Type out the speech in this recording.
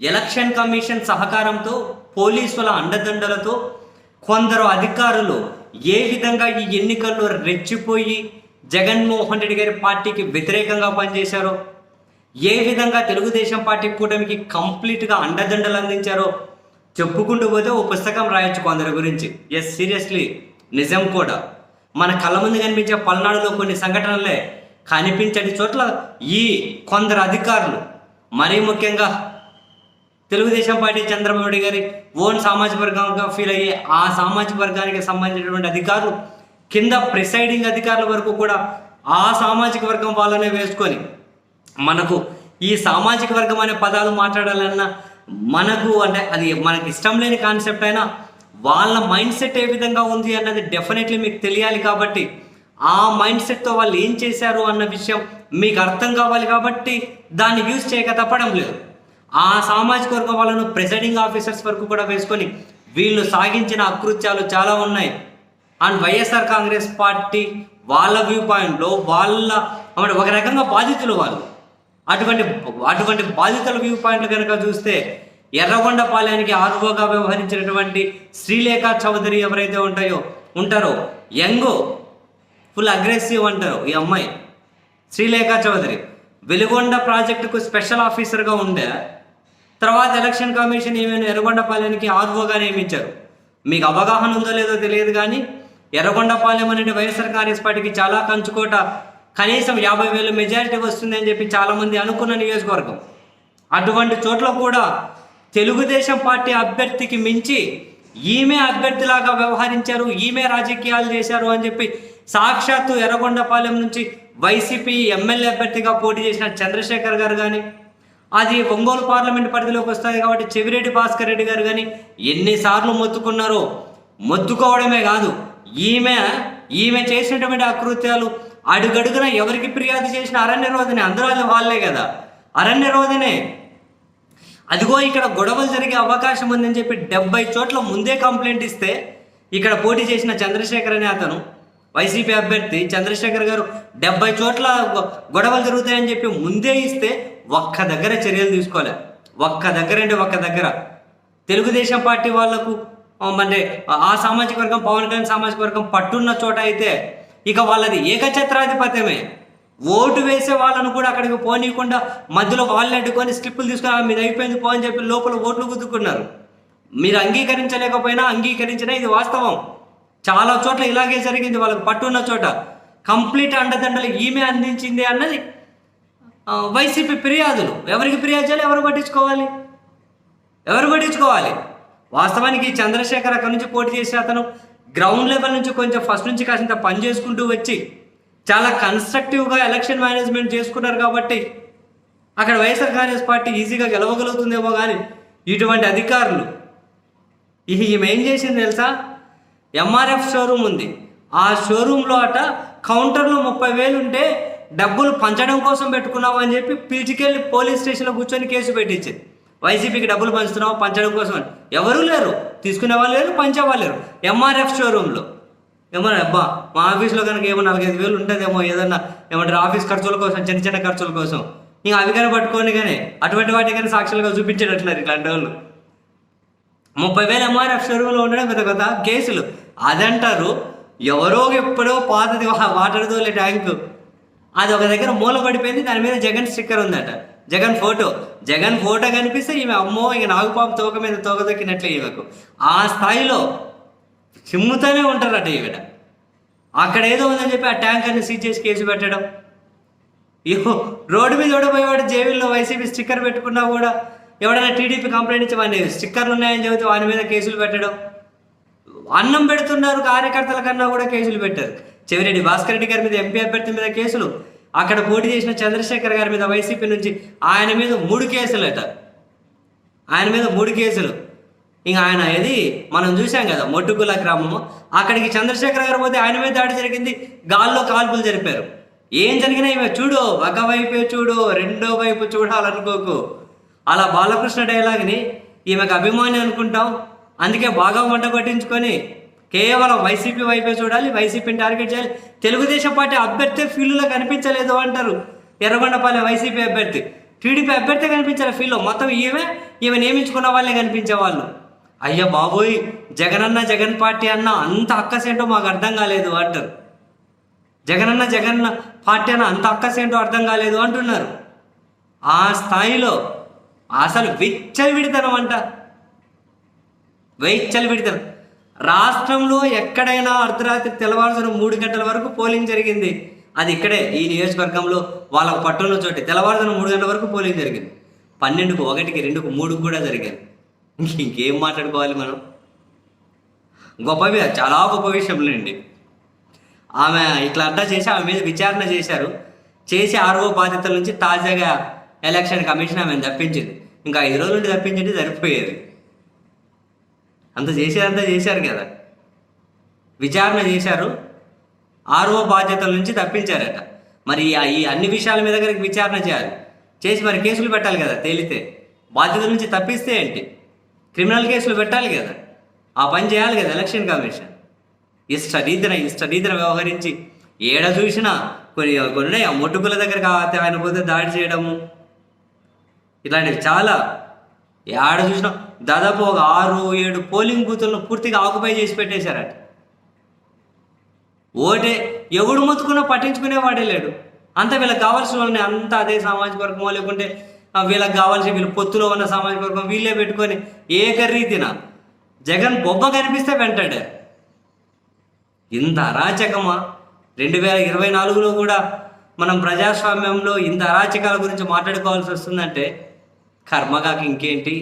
Election commission సహకారంతో పోలీసుల అండదండలతో కొందరు అధికారులు ఏ విధంగా ఈ ఎన్నికల్లో రెచ్చిపోయి జగన్మోహన్ రెడ్డి గారి పార్టీకి వ్యతిరేకంగా పనిచేశారో ఏ విధంగా తెలుగుదేశం పార్టీ కూటమికి కంప్లీట్గా అండదండలు అందించారో చెప్పుకుంటూ పోతే ఓ పుస్తకం రాయొచ్చు కొందరి గురించి. ఎస్ సీరియస్లీ నిజం కూడా. మన కళ్ళ ముందు కనిపించే పల్నాడులో కొన్ని సంఘటనలే కనిపించని చోట్ల ఈ కొందరు అధికారులు మరీ ముఖ్యంగా తెలుగుదేశం పార్టీ చంద్రబాబు నాయుడు గారి ఓన్ సామాజిక వర్గంగా ఫీల్ అయ్యే ఆ సామాజిక వర్గానికి సంబంధించినటువంటి అధికారులు కింద ప్రిసైడింగ్ అధికారుల వరకు కూడా ఆ సామాజిక వర్గం వాళ్ళనే వేసుకొని మనకు ఈ సామాజిక వర్గం అనే పదాలు మాట్లాడాలన్నా మనకు అంటే అది మనకి ఇష్టం లేని కాన్సెప్ట్ అయినా వాళ్ళ మైండ్ సెట్ ఏ విధంగా ఉంది అన్నది డెఫినెట్లీ మీకు తెలియాలి కాబట్టి ఆ మైండ్ సెట్తో వాళ్ళు ఏం చేశారు అన్న విషయం మీకు అర్థం కావాలి కాబట్టి దాన్ని యూజ్ చేయక తప్పడం లేదు. ఆ సామాజిక వర్గం వాళ్ళను ప్రెసైడింగ్ ఆఫీసర్స్ వరకు కూడా వేసుకొని వీళ్ళు సాగించిన అకృత్యాలు చాలా ఉన్నాయి. అండ్ వైఎస్ఆర్ కాంగ్రెస్ పార్టీ వాళ్ళ వ్యూ పాయింట్లో వాళ్ళ అంటే ఒక రకంగా బాధితులు వాళ్ళు. అటువంటి అటువంటి బాధితుల వ్యూ పాయింట్లు కనుక చూస్తే ఎర్రగొండపాలెనికి ఆర్వోగా వ్యవహరించినటువంటి శ్రీలేఖ చౌదరి ఎవరైతే ఉంటాయో ఉంటారో యంగ్ ఫుల్ అగ్రెసివ్ అంటారు ఈ అమ్మాయి. శ్రీలేఖ చౌదరి. వెలుగొండ ప్రాజెక్టుకు స్పెషల్ ఆఫీసర్గా ఉండే తర్వాత ఎలక్షన్ కమిషన్ ఏమైనా ఎర్రగొండపాలెంకి ఆర్వోగా నియమించారు. మీకు అవగాహన ఉందో లేదో తెలియదు కానీ ఎర్రగొండపాలెం అనేది వైఎస్ఆర్ కాంగ్రెస్ పార్టీకి చాలా కంచుకోట. కనీసం యాభై వేల మెజారిటీ వస్తుందని చెప్పి చాలామంది అనుకున్న నియోజకవర్గం. అటువంటి చోట్ల కూడా తెలుగుదేశం పార్టీ అభ్యర్థికి మించి ఈమె అభ్యర్థిలాగా వ్యవహరించారు ఈమె రాజకీయాలు చేశారు అని చెప్పి సాక్షాత్తు ఎర్రగొండపాలెం నుంచి వైసీపీ ఎమ్మెల్యే అభ్యర్థిగా పోటీ చేసిన చంద్రశేఖర్ గారు కానీ అది ఒంగోలు పార్లమెంట్ పరిధిలోకి వస్తుంది కాబట్టి చెవిరెడ్డి భాస్కర్ రెడ్డి గారు కానీ ఎన్నిసార్లు మొత్తుకున్నారో మొత్తుకోవడమే కాదు. ఈమె ఈమె చేసినటువంటి అకృత్యాలు అడుగడుగున ఎవరికి ఫిర్యాదు చేసిన అరణ్య రోజునే అందరూ వాళ్ళే కదా. అరణ్య రోజునే అదిగో ఇక్కడ గొడవలు జరిగే అవకాశం ఉందని చెప్పి డెబ్బై చోట్ల ముందే కంప్లైంట్ ఇస్తే ఇక్కడ పోటీ చేసిన చంద్రశేఖర్ అనే అతను వైసీపీ అభ్యర్థి చంద్రశేఖర్ గారు డెబ్బై చోట్ల గొడవలు జరుగుతాయని చెప్పి ముందే ఇస్తే ఒక్క దగ్గర చర్యలు తీసుకోలే. ఒక్క దగ్గర అంటే ఒక్క దగ్గర. తెలుగుదేశం పార్టీ వాళ్ళకు అంటే ఆ సామాజిక వర్గం పవన్ కళ్యాణ్ సామాజిక వర్గం పట్టున్న చోట అయితే ఇక వాళ్ళది ఏకఛత్రాధిపత్యమే. ఓటు వేసే వాళ్ళను కూడా అక్కడికి పోనీయకుండా మధ్యలో వాళ్ళు అడ్డుకొని స్లిప్పులు తీసుకొని మీద అయిపోయింది పో అని చెప్పి లోపల ఓట్లు గుద్దుకున్నారు. మీరు అంగీకరించలేకపోయినా అంగీకరించినా ఇది వాస్తవం. చాలా చోట్ల ఇలాగే జరిగింది వాళ్ళకి పట్టున్న చోట. కంప్లీట్ అండదండలు ఈమె అందించింది అన్నది వైసీపీ ఫిర్యాదులు. ఎవరికి ఫిర్యాదు చేయాలి? ఎవరు పట్టించుకోవాలి? ఎవరు పట్టించుకోవాలి? వాస్తవానికి చంద్రశేఖర్ అక్కడి నుంచి పోటీ చేసే అతను గ్రౌండ్ లెవెల్ నుంచి కొంచెం ఫస్ట్ నుంచి కాసింత పని చేసుకుంటూ వచ్చి చాలా కన్స్ట్రక్టివ్గా ఎలక్షన్ మేనేజ్మెంట్ చేసుకున్నారు కాబట్టి అక్కడ వైఎస్ఆర్ కాంగ్రెస్ పార్టీ ఈజీగా గెలవగలుగుతుందేమో కానీ ఇటువంటి అధికారులు ఈమె ఏం చేసింది తెలుసా? ఎంఆర్ఎఫ్ షోరూమ్ ఉంది. ఆ షోరూంలో అట కౌంటర్లో ముప్పై వేలు ఉంటే డబ్బులు పంచడం కోసం పెట్టుకున్నావు అని చెప్పి పిలిచికెళ్ళి పోలీస్ స్టేషన్లో కూర్చొని కేసు పెట్టించింది వైసీపీకి డబ్బులు పంచుతున్నావు పంచడం కోసం అని. ఎవరూ లేరు. తీసుకునే వాళ్ళు లేరు పంచేవాళ్ళు లేరు. ఎంఆర్ఎఫ్ షోరూంలో ఏమన్నా అబ్బా మా ఆఫీస్లో కనుక ఏమో నాలుగైదు వేలు ఉంటుందేమో ఏదన్నా ఏమంటారు ఆఫీస్ ఖర్చుల కోసం చిన్న చిన్న ఖర్చుల కోసం. ఇంకా అవి కానీ పట్టుకొని కానీ అటువంటి వాటి కానీ సాక్షులుగా చూపించేటట్లేదు ఇట్లాంటి వాళ్ళు. ముప్పై వేల ఎంఆర్ఎఫ్ షోరూమ్లో ఉండడం పెద్ద కొత్త కేసులు. అదంటారు ఎవరో ఎప్పుడో పాతది వా- వాటర్ తోలే ట్యాంకు. అది ఒక దగ్గర మూల పడిపోయింది దాని మీద జగన్ స్టిక్కర్ ఉందట. జగన్ ఫోటో. జగన్ ఫోటో కనిపిస్తే ఈమె అమ్మో ఇక నాగుపాము తోక మీద తోక దొక్కినట్లే ఈమెకు. ఆ స్థాయిలో చిమ్ముతూనే ఉంటారట ఈవిడ. అక్కడ ఏదో ఉందని చెప్పి ఆ ట్యాంక్ అన్ని సీజ్ చేసి కేసు పెట్టడం. ఇహో రోడ్డు మీద ఓడిపోయేవాడు జేబుల్లో వైసీపీ స్టిక్కర్ పెట్టుకున్నా కూడా ఎవడైనా టీడీపీ కంప్లైంట్ ఇచ్చి వాడిని స్టిక్కర్లు ఉన్నాయని చెబితే వాని మీద కేసులు పెట్టడం. అన్నం పెడుతున్నారు కార్యకర్తల కన్నా కూడా కేసులు పెట్టారు. చెవిరెడ్డి భాస్కర్ రెడ్డి గారి మీద ఎంపీ అభ్యర్థి మీద కేసులు. అక్కడ పోటీ చేసిన చంద్రశేఖర్ గారి మీద వైసీపీ నుంచి ఆయన మీద మూడు కేసులట. ఆయన మీద మూడు కేసులు. ఇంకా ఆయన ఏది? మనం చూసాం కదా మొట్టుకుల గ్రామము. అక్కడికి చంద్రశేఖర్ గారు పోతే ఆయన మీద దాడి జరిగింది. గాల్లో కాల్పులు జరిపారు. ఏం జరిగినా ఇవి? చూడు ఒక వైపే చూడు రెండో వైపు చూడాలనుకోకు. అలా బాలకృష్ణ డైలాగ్ని ఈమెకు అభిమాని అనుకుంటాం. అందుకే బాగా వంట పట్టించుకొని కేవలం వైసీపీ వైపే చూడాలి వైసీపీని టార్గెట్ చేయాలి. తెలుగుదేశం పార్టీ అభ్యర్థి ఫీల్డ్లో కనిపించలేదు అంటారు. ఎర్రగొండపల్లి వైసీపీ అభ్యర్థి. టీడీపీ అభ్యర్థి కనిపించారు ఫీల్డ్లో. మొత్తం ఈమె ఈమె నియమించుకున్న వాళ్ళే కనిపించేవాళ్ళు. అయ్యా బాబోయ్ జగనన్న జగన్ పార్టీ అన్న అంత అక్కసేంటో మాకు అర్థం కాలేదు అంటారు. జగనన్న జగన్ పార్టీ అన్న అంత అక్కసేంటో అర్థం కాలేదు అంటున్నారు. ఆ స్థాయిలో అసలు విచ్చలు విడతనం అంట. వెచ్చలు విడతనం రాష్ట్రంలో ఎక్కడైనా అర్ధరాత్రి తెల్లవారుజామున మూడు గంటల వరకు పోలింగ్ జరిగింది. అది ఇక్కడే ఈ నియోజకవర్గంలో వాళ్ళ పట్టణంలో చోటి. తెల్లవారుజామున మూడు గంటల వరకు పోలింగ్ జరిగింది. పన్నెండుకు ఒకటికి రెండుకు మూడుకు కూడా జరిగాయి. ఇంకేం మాట్లాడుకోవాలి మనం? గొప్పవి చాలా గొప్ప విషయంలేండి ఆమె ఇట్లా అడ్డా చేసి ఆమె మీద విచారణ చేశారు. చేసి ఆర్ఓ బాధ్యతల నుంచి తాజాగా ఎలక్షన్ కమిషన్ ఆమెను తప్పించింది. ఇంకా ఐదు రోజులు నుండి తప్పించింటే సరిపోయేది. అంత చేసేదంతా చేశారు కదా. విచారణ చేశారు. ఆర్ఓ బాధ్యతల నుంచి తప్పించారట. మరి ఆ- ఈ అన్ని విషయాల మీద కనుక విచారణ చేయాలి. చేసి మరి కేసులు పెట్టాలి కదా తేలితే. బాధ్యతల నుంచి తప్పిస్తే ఏంటి? క్రిమినల్ కేసులు పెట్టాలి కదా. ఆ పని చేయాలి కదా ఎలక్షన్ కమిషన్. ఇష్టరీతిన ఇష్టరీతిన వ్యవహరించి ఏడ చూసినా కొన్ని కొన్ని ఉన్నాయి, ఆ మొట్టుకుల దగ్గర ఆయన పోతే దాడి చేయడము. ఇట్లాంటివి చాలా. ఏడ చూసినా దాదాపు ఒక ఆరు ఏడు పోలింగ్ బూతులను పూర్తిగా ఆకుపై చేసి పెట్టేశారట. ఓటే ఎవడు మొత్తుకున్నా పట్టించుకునేవాడే లేడు. అంత వీళ్ళకి కావాల్సిన వాళ్ళని అంత అదే సామాజిక వర్గమో లేకుంటే వీళ్ళకి కావాల్సిన వీళ్ళు పొత్తులో ఉన్న సామాజిక వర్గం వీళ్ళే పెట్టుకొని ఏకరీతిన జగన్ బొమ్మ కనిపిస్తే వెంటాడే. ఇంత అరాచకమా? రెండు వేల ఇరవై నాలుగులో కూడా మనం ప్రజాస్వామ్యంలో ఇంత అరాచకాల గురించి మాట్లాడుకోవాల్సి వస్తుందంటే కర్మగాకి ఇంకేంటి?